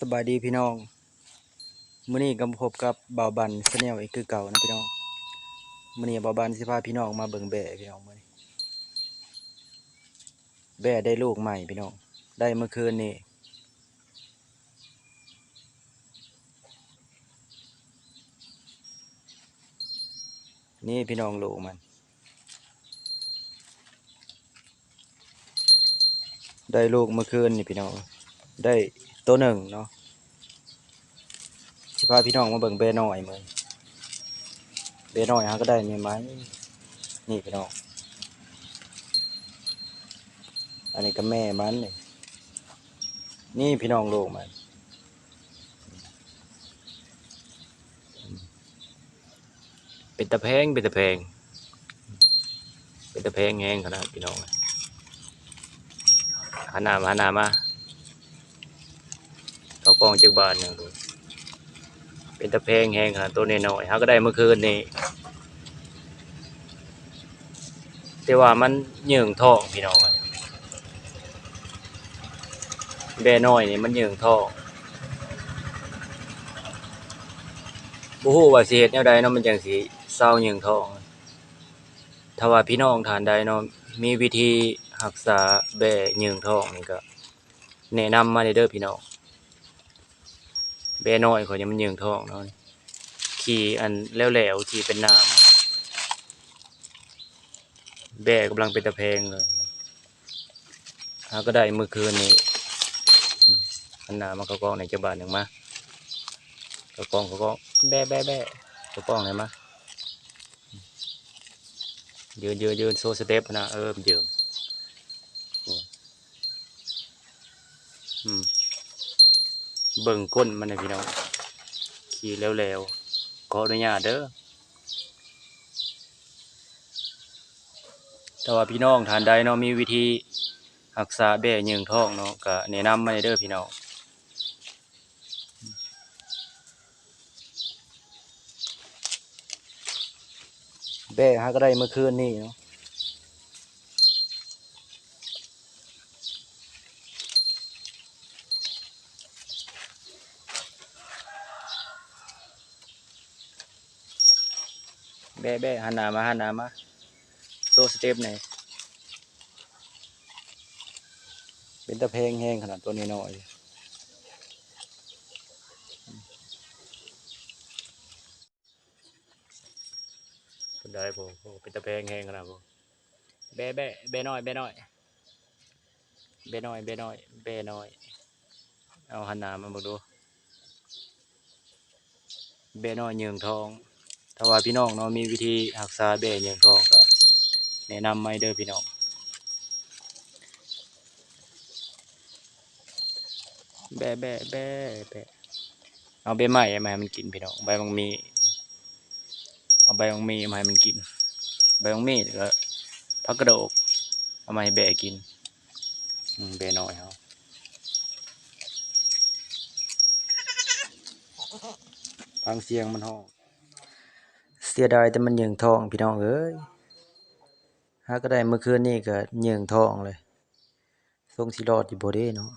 สบายดีพี่น้องมื้อนี้ก็พบกับบ่าวบันชาแนลอีกคือเก่านะพี่น้องมื้อนี้บ่าวบันสิพาพี่น้องมาเบิ่งแบะพี่น้องมื้อนี้แบะได้ลูกใหม่พี่น้องได้เมื่อคืนนี้นี่พี่น้องลูกมัน ได้ลูกเมื่อคืนนี่พี่น้อง ได้ตัวหนึ่งเนาะสิพาพี่น้องมาเบิ่งเบนอยเหมือนเบนอยฮะก็ได้นี่ไหมนี่พี่น้องอันนี้ก็แม่มันนี่นี่พี่น้องลูกมันเป็นตะแพงเป็นตะแพงเป็นตะแพงแห้งขนาดพี่น้องหันหน้ามาหันหน้ามา เขากล้องจากบ้านหนึ่งดูเป็นตะแพงแหงขนาดตัวน้อยๆเขาก็ได้เมื่อคืนนี้แต่ว่ามันเหยื่องท้องพี่น้องแบน้อยนี่มันเหยื่องท้องบ่ฮู้ว่าสิเฮ็ดแนวใดเนาะมันจังสิเศร้าเหยื่องท้องถ้าว่าพี่น้องทานใดเนาะมีวิธีรักษาแบเหยื่องท้องนี่ก็แนะนำมาเด้อพี่น้อง แบ่น้อยเขาจะมันยืงท้องเนาะขี่อันแล้วๆที่เป็นน้ำแบ่กำลังเป็นตะแพงเลยหาก็ได้เมื่อคืนนี้อันน้ามาเขากองในจังบานหนึ่งมาเขากองเขาก็แบ่แบ่แบ่เขากองไหนมายืนยืนยืนโซสเต็ปนะเออมันยืนโอ้อืม เบิ่งก้นมันนะพี่น้องขี่เร็วๆขออนุญาตเด้อแต่ว่าพี่น้องทานใดเนาะมีวิธีรักษาแบ่ยืองท้องเนาะก็แนะนำมาเด้อพี่น้องแบ่ฮะก็ได้เมื่อคืนนี่เนาะ แบ่แบ่หันหน้ามาหันหน้ามาโซสเต็ปไหนเป็นตะเพงแห้งขนาดตัวนี้น้อยเป็นได้ผมเป็นตะเพงแห้งขนาดผมแบ่แบ่แบ่น้อยแบ่น้อยแบ่น้อยแบ่น้อยแบ่น้อย เอาหันหน้ามาบอกดูแบ่น้อยเหยืองทอง ถ้าว่าพี่น้องเนาะมีวิธีรักษาแบ่เหยืองทองก็แนะนำไม่เด้อพี่น้องแบ่แบ่แบ่แบ่เอาใบไม้มาให้มันกินพี่น้องใบมังมี เอาใบมังมีมาให้มันกิน ใบมังมีแล้วก็พักกระโดกเอามาให้แบ่กินอืมแบ่น้อยเขาฟังเสียงมันห้อง เสียดายแต่มันเหยิงทองพี่น้องเอ้ยหาก็ได้เมื่อคืนนี่ก็เหยิงทองเลยทรงสิรอดอยู่บ่ได้เนาะ